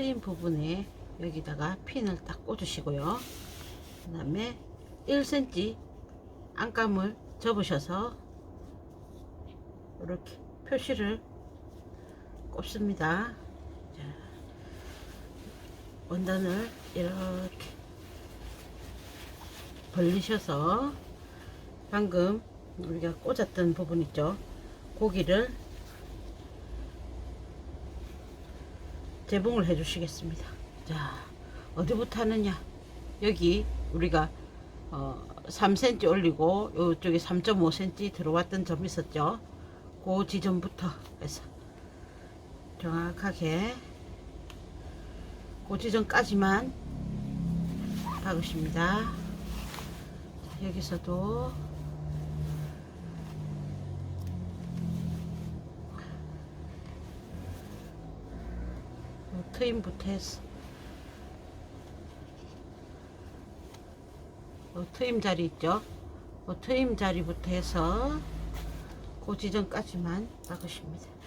트임 부분에 여기다가 핀을 딱 꽂으시고요. 그 다음에 1cm 안감을 접으셔서 이렇게 표시를 꼽습니다. 자, 원단을 이렇게 벌리셔서 방금 우리가 꽂았던 부분 있죠? 고기를 재봉을 해 주시겠습니다. 자, 어디부터 하느냐? 여기 우리가 어, 3cm 올리고 이쪽에 3.5cm 들어왔던 점 있었죠? 그 지점부터 해서 정확하게 그 지점까지만 박으십니다. 자, 여기서도 트임부터 해서 요 트임 자리 있죠? 요 트임 자리부터 해서 그 지점까지만 박으십니다.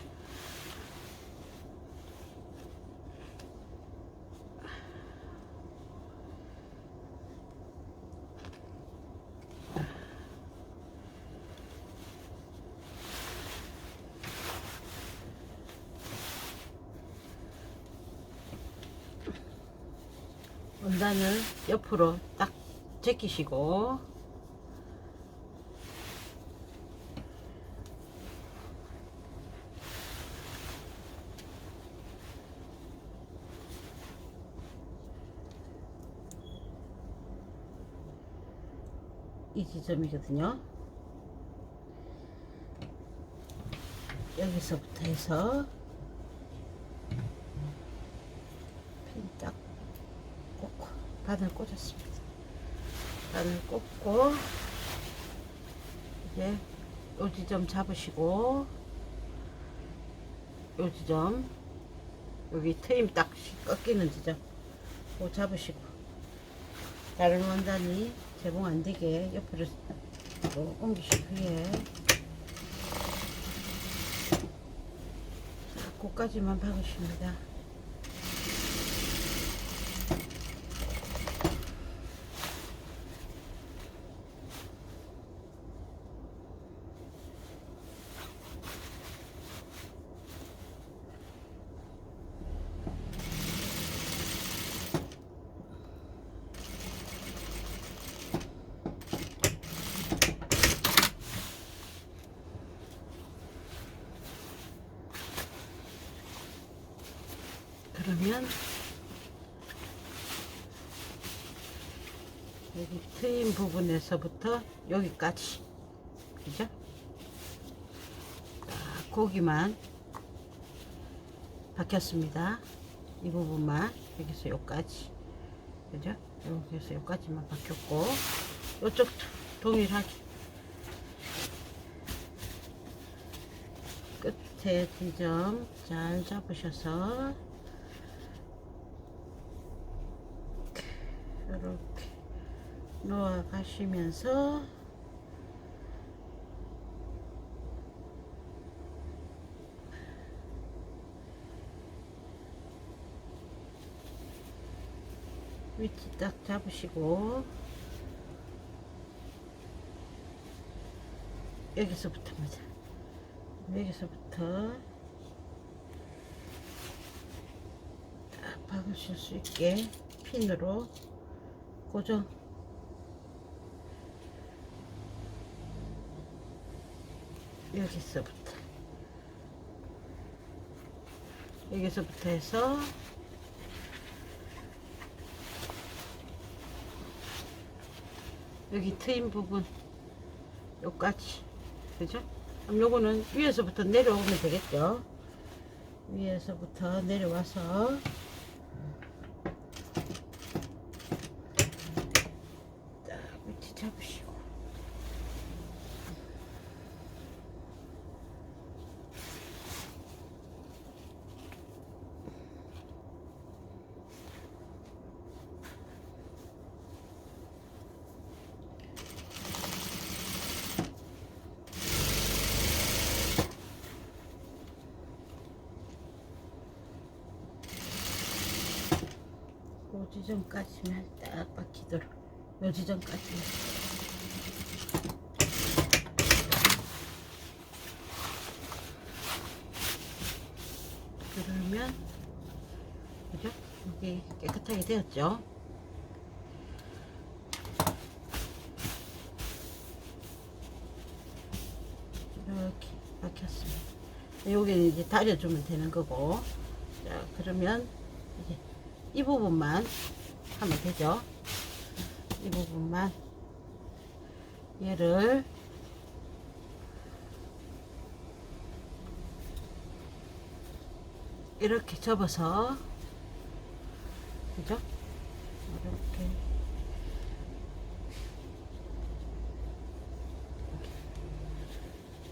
원단을 옆으로 딱 제끼시고 이 지점이거든요. 여기서부터 해서 핀딱 바늘 꽂았습니다. 바늘 꽂고 이제 요 지 점 잡으시고 요 지 점 여기 트임 딱 꺾이는 지점 그거 잡으시고 다른 원단이 제공 안 되게 옆으로 또 옮기신 후에 자, 그까지만 박으십니다. 그러면 여기 트임 부분에서부터 여기까지 그죠? 딱 고기만 박혔습니다. 이 부분만 여기서 여기까지 그죠? 여기서 여기까지만 박혔고 이쪽도 동일하게 끝에 지점 잘 잡으셔서 이렇게 놓아 가시면서 위치 딱 잡으시고 여기서부터입니다. 여기서부터 딱 박으실 수 있게 핀으로 고정 여기서부터. 여기서부터 해서 여기 트임 부분 요까지. 그죠? 그럼 요거는 위에서부터 내려오면 되겠죠? 위에서부터 내려와서 지점까지만 딱 박히도록 요 지점까지 그러면 그죠? 여기 깨끗하게 되었죠? 이렇게 박혔습니다. 여기는 이제 다려주면 되는 거고 자 그러면 이제 이 부분만 하면 되죠? 이 부분만 얘를 이렇게 접어서 그죠? 이렇게.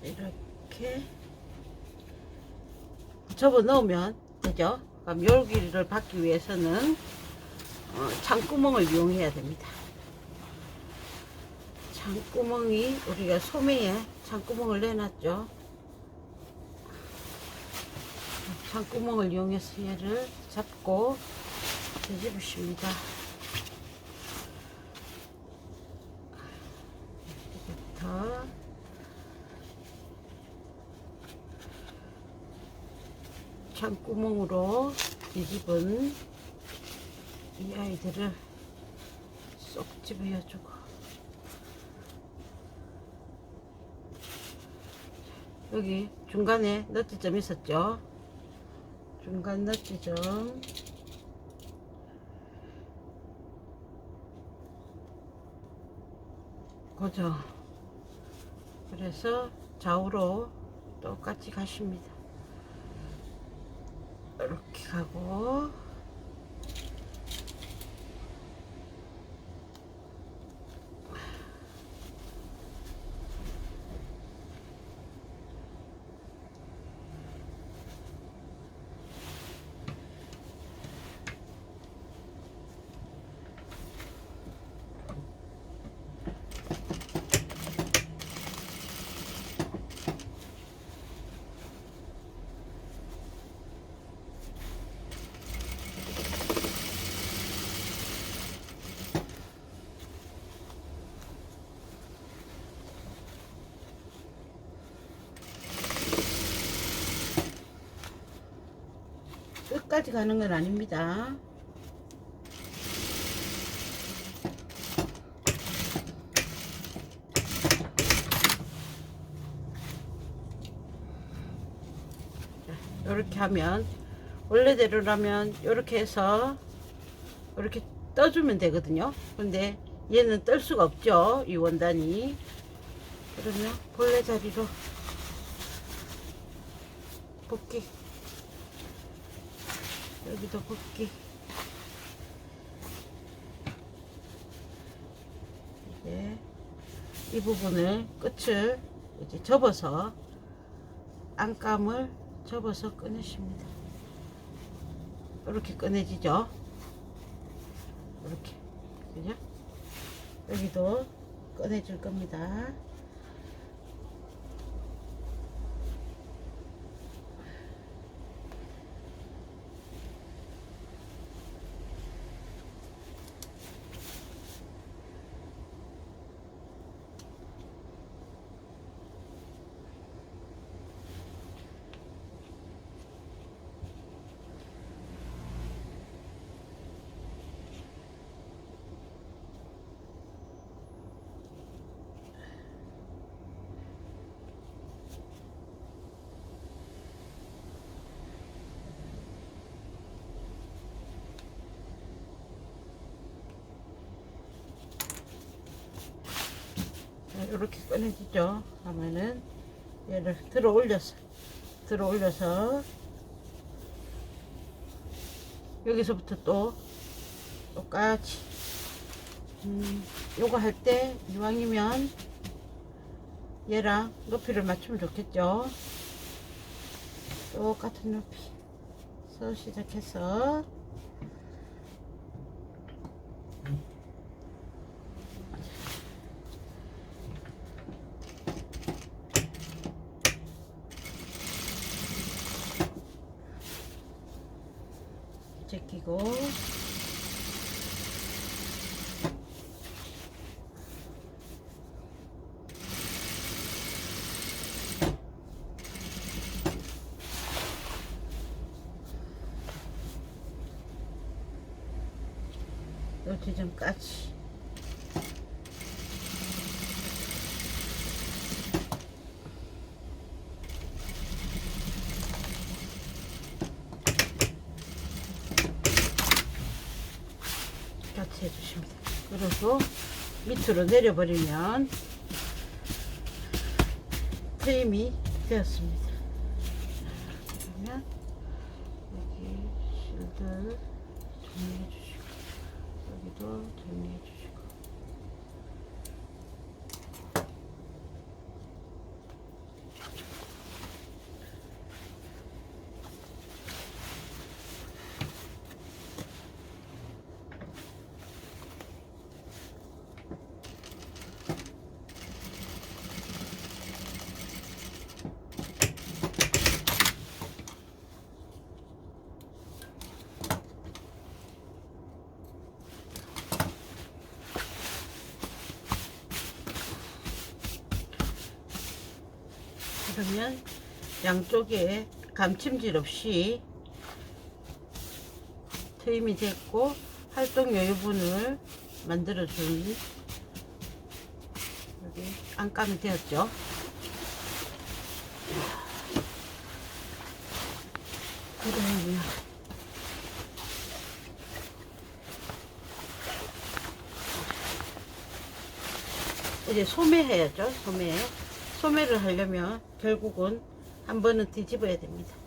이렇게 접어 넣으면 되죠. 그럼 열기를 받기 위해서는 어, 창구멍을 이용해야 됩니다. 창구멍이 우리가 소매에 창구멍을 내놨죠. 창구멍을 이용해서 얘를 잡고 뒤집으십니다. 이제부터 창구멍으로 뒤집은 이 아이들을 쏙 집어여주고. 여기 중간에 너트점 있었죠? 중간 너트점. 그죠 그래서 좌우로 똑같이 가십니다. 이렇게 가고 끝까지 가는 건 아닙니다. 이렇게 하면 원래대로라면 이렇게 해서 이렇게 떠주면 되거든요. 근데 얘는 뜰 수가 없죠. 이 원단이. 그러면 본래 자리로 복귀. 여기도 굽기. 이제 이 부분을 끝을 이제 접어서 안감을 접어서 꺼내십니다. 이렇게 꺼내지죠? 이렇게. 그죠? 여기도 꺼내줄 겁니다 이렇게 꺼내지죠. 하면은 얘를 들어 올려서 들어 올려서 여기서부터 또 똑같이 음, 요거 할 때 이왕이면 얘랑 높이를 맞추면 좋겠죠? 똑같은 높이서 시작해서 제끼고 지점까지 같이 해주시면 돼요. 그리고 밑으로 내려버리면 트임이 되었습니다. 그러면 여기 실들 정리해 주시고 여기 그러면 양쪽에 감침질 없이 트임이 됐고 활동 여유분을 만들어준 여기 안감이 되었죠. 그러면 이제 소매해야죠. 소매. 소매를 하려면 결국은 한 번은 뒤집어야 됩니다.